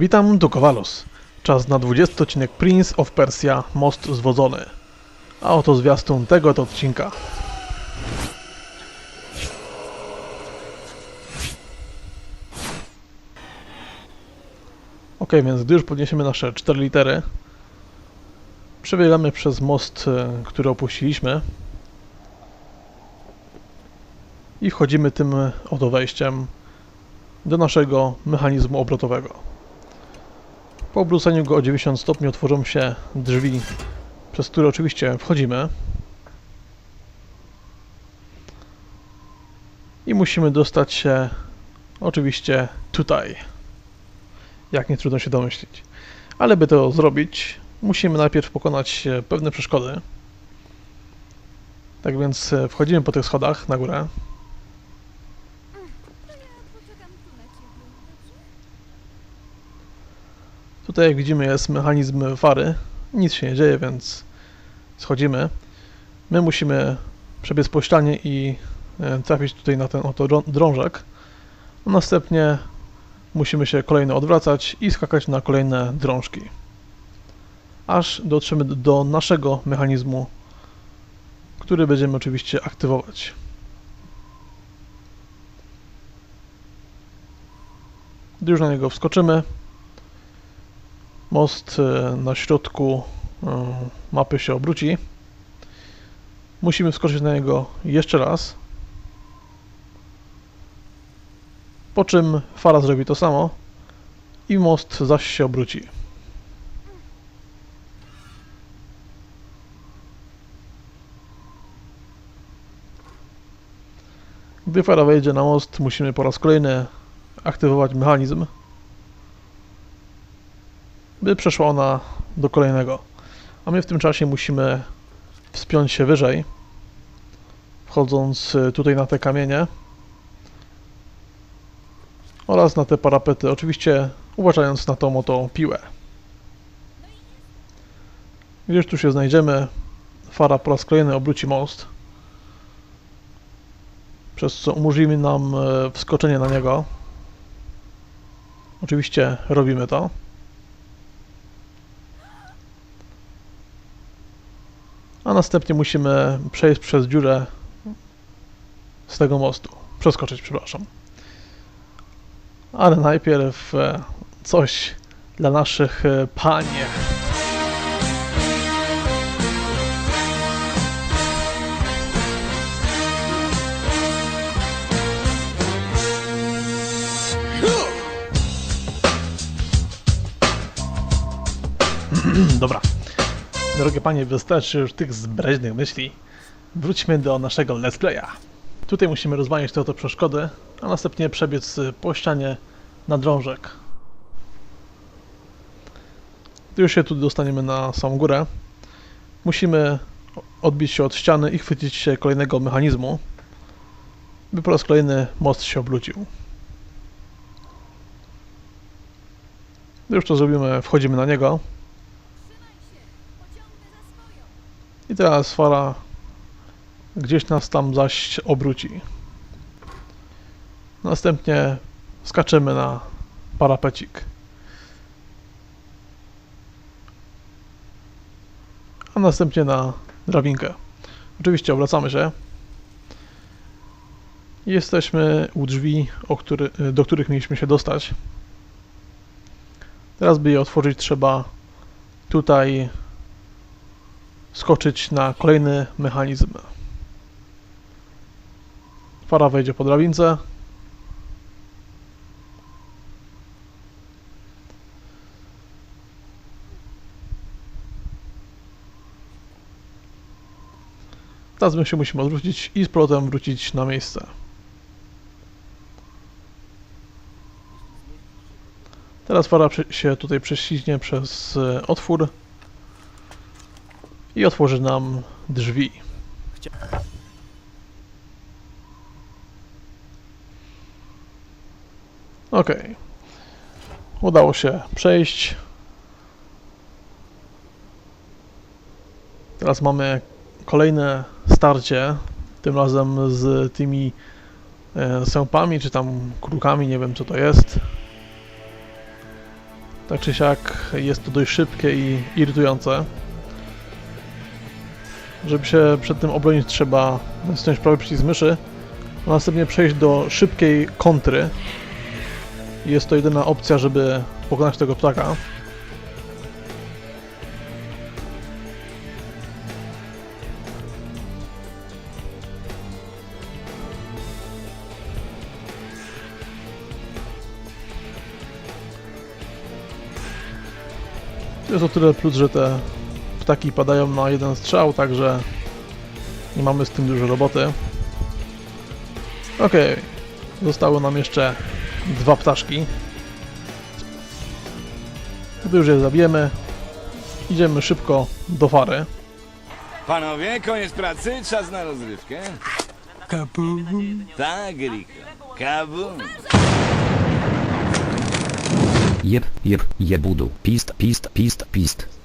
Witam, tu Kowalus. Czas na 20 odcinek Prince of Persia Most Zwodzony. A oto zwiastun tego to odcinka. Ok, więc gdy już podniesiemy nasze 4 litery, przebiegamy przez most, e, który opuściliśmy i wchodzimy tym oto wejściem do naszego mechanizmu obrotowego. Po obróceniu go o 90 stopni otworzą się drzwi, przez które oczywiście wchodzimy. I musimy dostać się oczywiście tutaj. Jak nie trudno się domyślić. Ale by to zrobić, musimy najpierw pokonać e, pewne przeszkody. Tak więc e, wchodzimy po tych schodach na górę. To ja poczekam tu na ciebie, dobrze? Tutaj jak widzimy jest mechanizm fary. Nic się nie dzieje, więc schodzimy. My musimy przebiec po ścianie i e, trafić tutaj na ten oto drą- drążek. Następnie musimy się kolejno odwracać i skakać na kolejne drążki. Aż dotrzemy do naszego mechanizmu, który będziemy oczywiście aktywować. Już na niego wskoczymy, most e, na środku e, mapy się obróci. Musimy wskoczyć na niego jeszcze raz. Po czym fala zrobi to samo i most zaś się obróci. Gdy fala wejdzie na most, musimy po raz kolejny aktywować mechanizm by przeszła ona do kolejnego. A my w tym czasie musimy wspiąć się wyżej, wchodząc y, tutaj na te kamienie oraz na te parapety, oczywiście uważając na tą oto piłę. Gdzieś tu się znajdziemy, fara po raz kolejny obróci most, przez co umożliwi nam e, wskoczenie na niego. Oczywiście robimy to. Następnie musimy przejść przez dziurę z tego mostu. Przeskoczyć, przepraszam. Ale najpierw e, coś dla naszych e, panie. Drogie panie, wystarczy już tych zbreźnych myśli. Wróćmy do naszego let's playa. Tutaj musimy rozwalić te oto przeszkody, a następnie przebiec po ścianie na drążek. Już się tu dostaniemy na samą górę, musimy odbić się od ściany i chwycić się kolejnego mechanizmu, by po raz kolejny most się obrócił. Już to zrobimy, wchodzimy na niego. I teraz fala gdzieś nas tam zaś obróci. Następnie skaczemy na parapecik. A następnie na drabinkę. Oczywiście obracamy się. Jesteśmy u drzwi, który, do których mieliśmy się dostać. Teraz, by je otworzyć, trzeba tutaj skoczyć na kolejny mechanizm. Fara wejdzie po drabince. Teraz my się musimy odwrócić i z powrotem wrócić na miejsce. Teraz prze- się tutaj prześlizgnie przez e, otwór i otworzy nam drzwi. Ok. Udało się przejść. Teraz mamy kolejne starcie. Tym razem z tymi e, sępami, czy tam krukami, nie wiem co to jest. Tak czy siak jest to dość szybkie i irytujące. Żeby się przed tym obronić trzeba nacisnąć prawy przycisk myszy, a następnie przejść do szybkiej kontry. Jest to jedyna opcja, żeby pokonać tego ptaka. Jest o tyle plus, że te ptaki padają na jeden strzał, także nie mamy z tym dużo roboty. Okej, zostały nam jeszcze dwa ptaszki. Gdy już je zabijemy, idziemy szybko do fary. Panowie, koniec pracy, czas na rozrywkę. Kapu. Tak, Riko. Kabu. Jeb, jeb, jebudu. Pist, pist, pist, pist.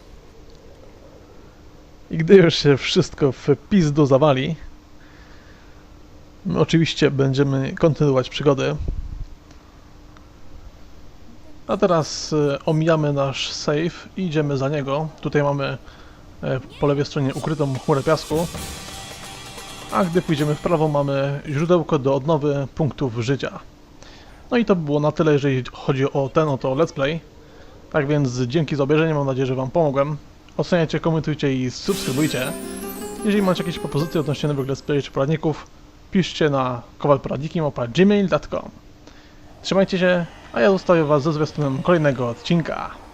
I gdy już się wszystko w pizdu zawali, my oczywiście będziemy kontynuować przygody. A teraz e, omijamy nasz save i idziemy za niego. Tutaj mamy e, po lewej stronie ukrytą chmurę piasku. A gdy pójdziemy w prawo mamy źródełko do odnowy punktów życia. No i to by było na tyle, jeżeli chodzi o ten oto let's play. Tak więc dzięki za obejrzenie, mam nadzieję, że wam pomogłem. Oceniajcie, komentujcie i subskrybujcie. Jeżeli macie jakieś propozycje odnośnie nowych let's czy poradników, piszcie na kowalporadniki.gmail.com Trzymajcie się, a ja zostawię was ze zwiastunem kolejnego odcinka.